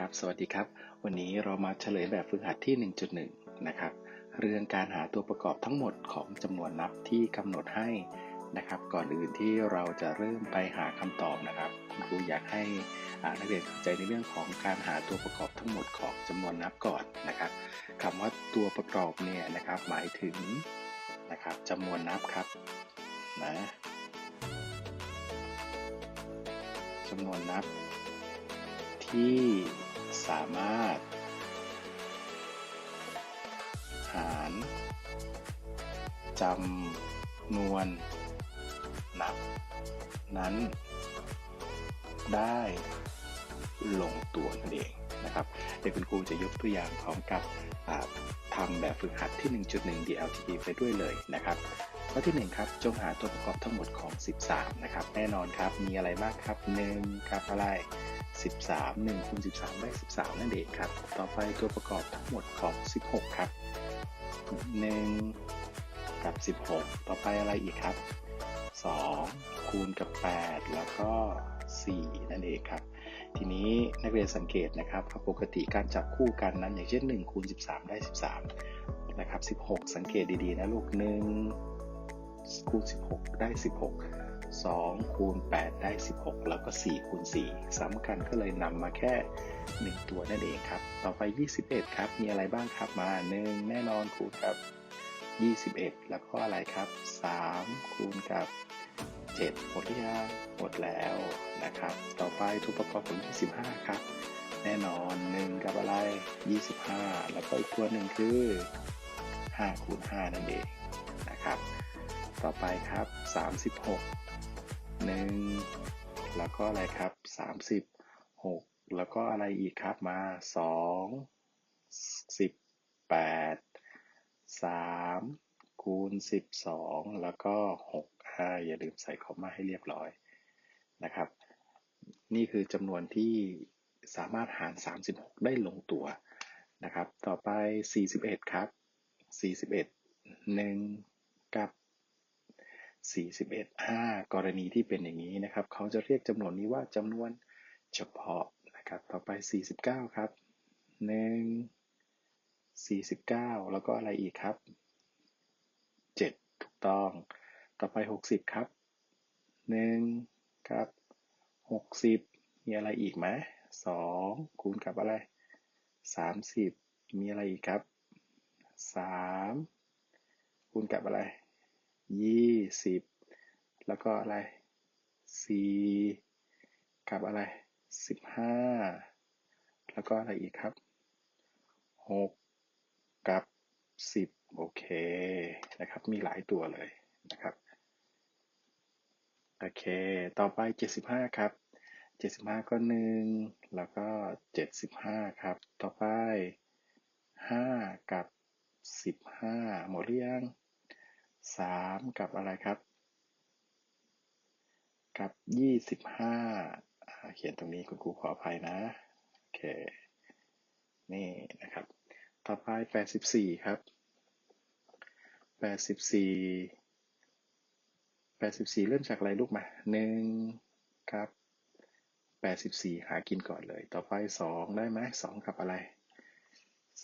ครับ สวัสดีครับ วันนี้เรามาเฉลยแบบฝึกหัดที่ 1.1 นะครับ เรื่องการหาตัวประกอบทั้งหมดของจำนวนนับที่กำหนดให้นะครับ ก่อนอื่นที่เราจะเริ่มไปหาคำตอบนะครับคุณครูอยากให้นักเรียนเข้าใจในเรื่องของการหาตัวประกอบทั้งหมดของจำนวนนับก่อนนะครับคำว่าตัวประกอบเนี่ยนะครับ หมายถึงนะครับจำนวนนับครับนะจำนวนนับที่ สามารถ หารจำนวนนับนั้นได้ลงตัวนั่นเองนะครับเดี๋ยวคุณครูจะยกตัวอย่างพร้อมกับทำแบบฝึกหัดที่ 1.1 DLTP ไปด้วยเลยนะครับข้อที่ 1 ครับ จงหาตัวประกอบทั้งหมดของ 13 นะครับ แน่นอนครับ มีอะไรบ้างครับ 1 ครับอะไร 13 1คูณ13 ได้ 13 นั่นเองครับ ต่อไปตัวประกอบทั้งหมดของ 16 ครับ 1 กับ 16 ต่อไปอะไรอีกครับ 2 คูณกับ 8 แล้วก็ 4 นั่นเองครับ ทีนี้นักเรียนสังเกตนะครับปกติการจับคู่กันนั้น อย่างเช่น 1 คูณ 13 ได้ 13 นะครับ 16 สังเกตดีๆนะลูก 1 คูณ 16 ได้ 16 2 คูณ 8 ได้ 16 แล้วก็ 4 คูณ 4 ซ้ำกันก็เลยนำมาแค่ 1 ตัวนั่นเองครับ ต่อไป 21 ครับ มีอะไรบ้างครับมา 1 แน่นอนคูณกับ 21 แล้วก็อะไรครับ 3 คูณกับ 7 หมดหรือยังหมดแล้วนะครับ ต่อไปตัวประกอบของ25 ครับ แน่นอน 1 กับอะไร 25 แล้วก็อีกตัวหนึ่งคือ5คูณ5นั่นเอง ต่อไปครับ 36หนึ่งแล้วก็อะไรครับสามสิบหกแล้วก็อะไรอีกครับมาสองสิบแปดสามคูณสิบสองแล้วก็หกอย่าลืมใส่คอมมาให้เรียบร้อยนะครับ นี่คือจำนวนที่สามารถหาร 36 ได้ลงตัวนะครับ ต่อไป 41 ครับ 41 1 กับ 41 5 กรณีที่เป็นอย่างนี้นะครับ เขาจะเรียกจำนวนนี้ว่าจำนวนเฉพาะนะครับ ต่อไป 49 ครับ 1 49 แล้วก็อะไรอีกครับ 7 ถูกต้อง ต่อไป 60 ครับ 1 ครับ 60 มีอะไรอีกไหม2คูณกับอะไร 30 มีอะไรอีกครับ 3 คูณกับอะไร ยี่สิบแล้วก็อะไรสี่กับอะไรสิบห้าแล้วก็อะไรอีกครับหกกับสิบโอเคนะครับ มีหลายตัวเลยนะครับโอเค ต่อไปเจ็ดสิบห้าครับเจ็ดสิบห้าก็หนึ่งแล้วก็เจ็ดสิบห้าครับ ต่อไปห้ากับสิบห้าหมดหรือยัง สามกับอะไรครับ กับยี่สิบห้าเขียนตรงนี้คุณครูขออภัยนะ โอเค นี่นะครับ ต่อไปแปดสิบสี่ครับแปดสิบสี่แปดสิบสี่เริ่มจากอะไรลูกมาหนึ่งครับแปดสิบสี่หากินก่อนเลย ต่อไปสองได้ไหมสองกับอะไร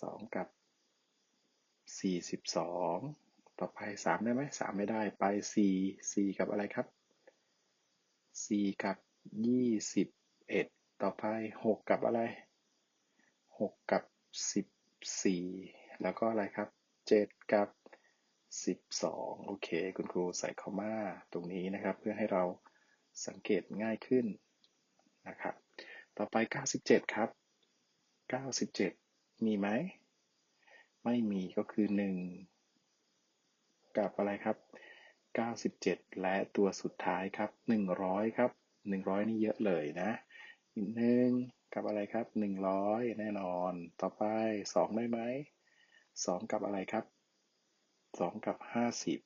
สองกับสี่สิบสอง ต่อไปสามได้ไหมสามไม่ได้ไปสี่สี่กับอะไรครับสี่กับยี่สิบเอ็ดต่อไปหกกับอะไรหกกับสิบสี่แล้วก็อะไรครับเจ็ดกับสิบสองโอเค คุณครูใส่คอมมาตรงนี้นะครับ เพื่อให้เราสังเกตง่ายขึ้นนะครับ ต่อไป 97 ครับ 97 มีไหม ไม่มีก็คือ 1 กับอะไรครับ 97 และตัวสุดท้ายครับ 100 ครับ 100 นี่เยอะเลยนะอีกหนึ่งกับอะไรครับ 100 แน่นอน ต่อไป 2 ได้ไหม 2 กับอะไรครับ 2 กับ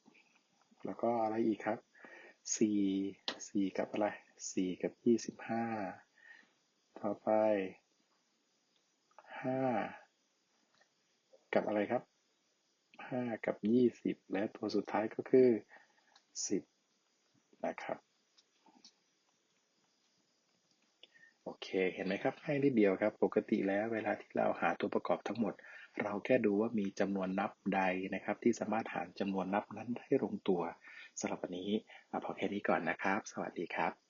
50 แล้วก็อะไรอีกครับ 4 4 กับอะไร 4 กับ 25 ต่อไป 5 กับอะไรครับ 5กับ20และตัวสุดท้ายก็คือ10นะครับ โอเค เห็นไหมครับง่ายนิดเดียวครับ ปกติแล้วเวลาที่เราหาตัวประกอบทั้งหมด เราแค่ดูว่ามีจำนวนนับใดนะครับ ที่สามารถหารจำนวนนับนั้นได้ลงตัวสำหรับวันนี้เอาพอแค่นี้ก่อนนะครับ สวัสดีครับ